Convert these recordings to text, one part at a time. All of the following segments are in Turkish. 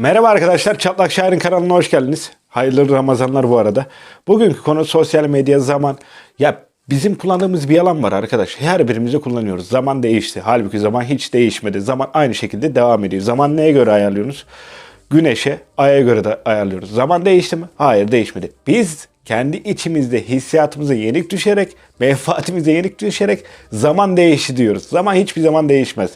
Merhaba arkadaşlar, Çatlak Şair'in kanalına hoş geldiniz. Hayırlı Ramazanlar bu arada. Bugünkü konu sosyal medya zaman. Ya bizim kullandığımız bir yalan var arkadaş. Her birimizi kullanıyoruz. Zaman değişti. Halbuki zaman hiç değişmedi. Zaman aynı şekilde devam ediyor. Zaman neye göre ayarlıyorsunuz? Güneşe, aya göre de ayarlıyoruz. Zaman değişti mi? Hayır değişmedi. Biz kendi içimizde hissiyatımıza yenik düşerek, menfaatimize yenik düşerek zaman değişti diyoruz. Zaman hiçbir zaman değişmez.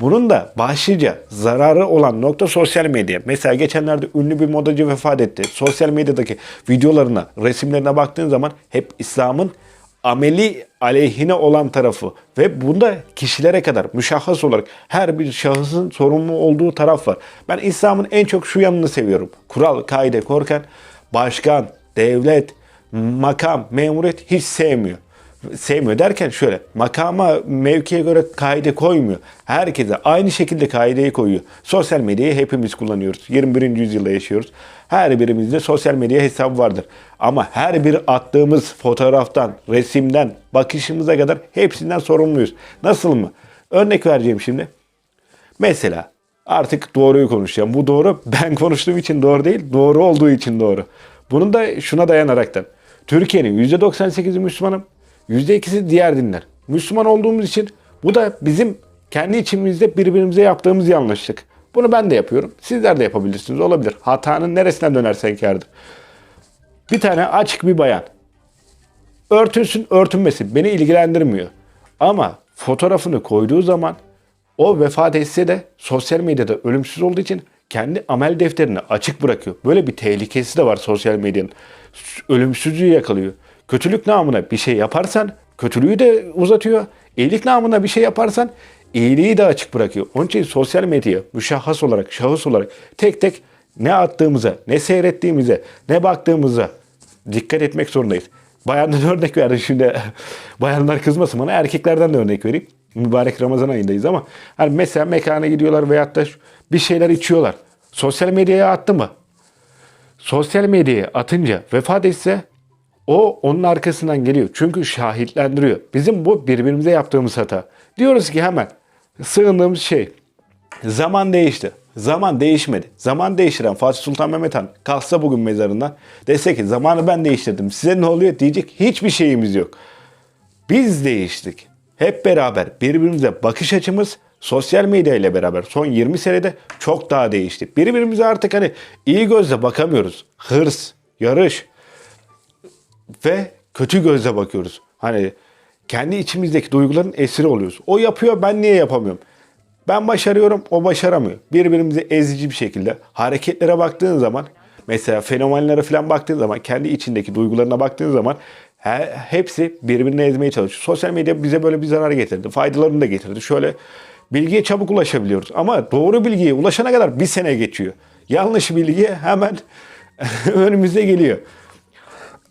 Bunun da başlıca zararı olan nokta sosyal medya. Mesela geçenlerde ünlü bir modacı vefat etti. Sosyal medyadaki videolarına, resimlerine baktığın zaman hep İslam'ın ameli aleyhine olan tarafı ve bunda kişilere kadar müşahhas olarak her bir şahısın sorumlu olduğu taraf var. Ben İslam'ın en çok şu yanını seviyorum. Kural, kaide korkan başkan, devlet, makam, memuriyet hiç sevmiyor sevmiyor derken şöyle makama mevkiye göre kaide koymuyor. Herkese aynı şekilde kaideyi koyuyor. Sosyal medyayı hepimiz kullanıyoruz. 21. yüzyılda yaşıyoruz. Her birimizde sosyal medya hesabı vardır. Ama her bir attığımız fotoğraftan, resimden, bakışımıza kadar hepsinden sorumluyuz. Nasıl mı? Örnek vereceğim şimdi. Mesela artık doğruyu konuşacağım. Bu doğru ben konuştuğum için doğru değil, doğru olduğu için doğru. Bunun da şuna dayanaraktan. Türkiye'nin %98'i Müslümanım. %2'si diğer dinler. Müslüman olduğumuz için bu da bizim kendi içimizde birbirimize yaptığımız yanlışlık. Bunu ben de yapıyorum. Sizler de yapabilirsiniz. Olabilir. Hatanın neresinden dönersen kârdır. Bir tane açık bir bayan. Örtünsün örtünmesin. Beni ilgilendirmiyor. Ama fotoğrafını koyduğu zaman o vefat etse de sosyal medyada ölümsüz olduğu için kendi amel defterini açık bırakıyor. Böyle bir tehlikesi de var sosyal medyanın. Ölümsüzlüğü yakalıyor. Kötülük namına bir şey yaparsan kötülüğü de uzatıyor. İyilik namına bir şey yaparsan iyiliği de açık bırakıyor. Onun için sosyal medya müşahhas olarak, şahıs olarak tek tek ne attığımıza, ne seyrettiğimize, ne baktığımıza dikkat etmek zorundayız. Bayandan örnek verdim şimdi. Bayanlar kızmasın bana. Erkeklerden de örnek vereyim. Mübarek Ramazan ayındayız ama hani mesela mekana gidiyorlar veyahut da bir şeyler içiyorlar. Sosyal medyaya attı mı? Sosyal medyaya atınca vefat etse o onun arkasından geliyor. Çünkü şahitlendiriyor. Bizim bu birbirimize yaptığımız hata. Diyoruz ki hemen sığındığımız şey zaman değişti. Zaman değişmedi. Zaman değiştiren Fatih Sultan Mehmet Han kalksa bugün mezarından dese ki zamanı ben değiştirdim. Size ne oluyor diyecek hiçbir şeyimiz yok. Biz değiştik. Hep beraber birbirimize bakış açımız sosyal medya ile beraber son 20 senede çok daha değişti. Birbirimize artık hani iyi gözle bakamıyoruz. Hırs, yarış, ve kötü gözle bakıyoruz. Hani kendi içimizdeki duyguların esiri oluyoruz. O yapıyor ben niye yapamıyorum? Ben başarıyorum o başaramıyor. Birbirimize ezici bir şekilde hareketlere baktığın zaman mesela fenomenlere falan baktığın zaman kendi içindeki duygularına baktığın zaman he, hepsi birbirini ezmeye çalışıyor. Sosyal medya bize böyle bir zarar getirdi. Faydalarını da getirdi. Şöyle bilgiye çabuk ulaşabiliyoruz ama doğru bilgiye ulaşana kadar bir sene geçiyor. Yanlış bilgi hemen önümüze geliyor.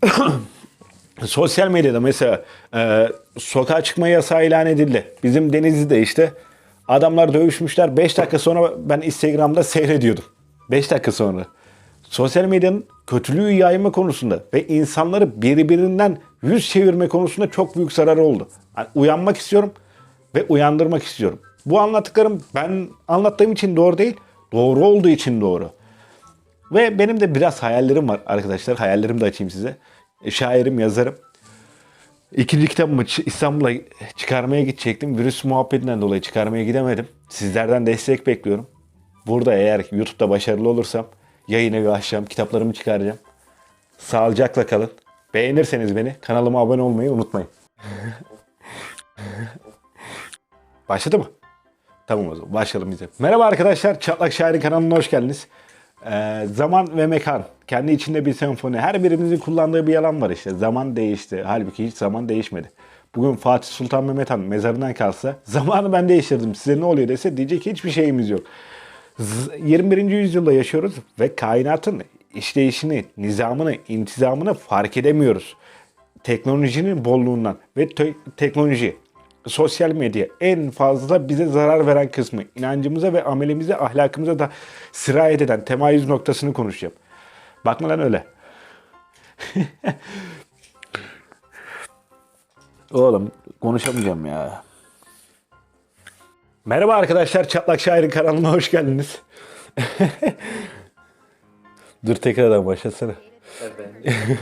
Sosyal medyada mesela e, sokağa çıkma yasağı ilan edildi. Bizim Denizli'de işte adamlar dövüşmüşler. 5 dakika sonra ben Instagram'da seyrediyordum. 5 dakika sonra. Sosyal medyanın kötülüğü yayma konusunda ve insanları birbirinden yüz çevirme konusunda çok büyük zararı oldu. Yani uyanmak istiyorum ve uyandırmak istiyorum. Bu anlattıklarım ben anlattığım için doğru değil, doğru olduğu için doğru. Ve benim de biraz hayallerim var arkadaşlar. Hayallerimi de açayım size. E, şairim, yazarım. İkinci kitabımı İstanbul'a çıkarmaya gidecektim. Virüs muhabbetinden dolayı çıkarmaya gidemedim. Sizlerden destek bekliyorum. Burada eğer YouTube'da başarılı olursam yayın evi açacağım, kitaplarımı çıkaracağım. Sağlıcakla kalın. Beğenirseniz beni kanalıma abone olmayı unutmayın. Başladı mı? Tamam o zaman başlayalım bize. Merhaba arkadaşlar, Çatlak Şair'in kanalına hoş geldiniz. Ee, zaman ve mekan. Kendi içinde bir senfoni. Her birimizin kullandığı bir yalan var işte. Zaman değişti. Halbuki hiç zaman değişmedi. Bugün Fatih Sultan Mehmet Han mezarından kalsa zamanı ben değiştirdim size ne oluyor dese diyecek hiçbir şeyimiz yok. Z- 21. yüzyılda yaşıyoruz ve kainatın işleyişini, nizamını, intizamını fark edemiyoruz. Teknolojinin bolluğundan ve te- teknoloji sosyal medya en fazla bize zarar veren kısmı. inancımıza ve amelimize, ahlakımıza da sirayet eden temayüz noktasını konuşacağım. Bakma lan öyle. Oğlum konuşamayacağım ya. Merhaba arkadaşlar, Çatlak Şair'in kanalına hoş geldiniz. Dur tekrardan başlasana. Evet.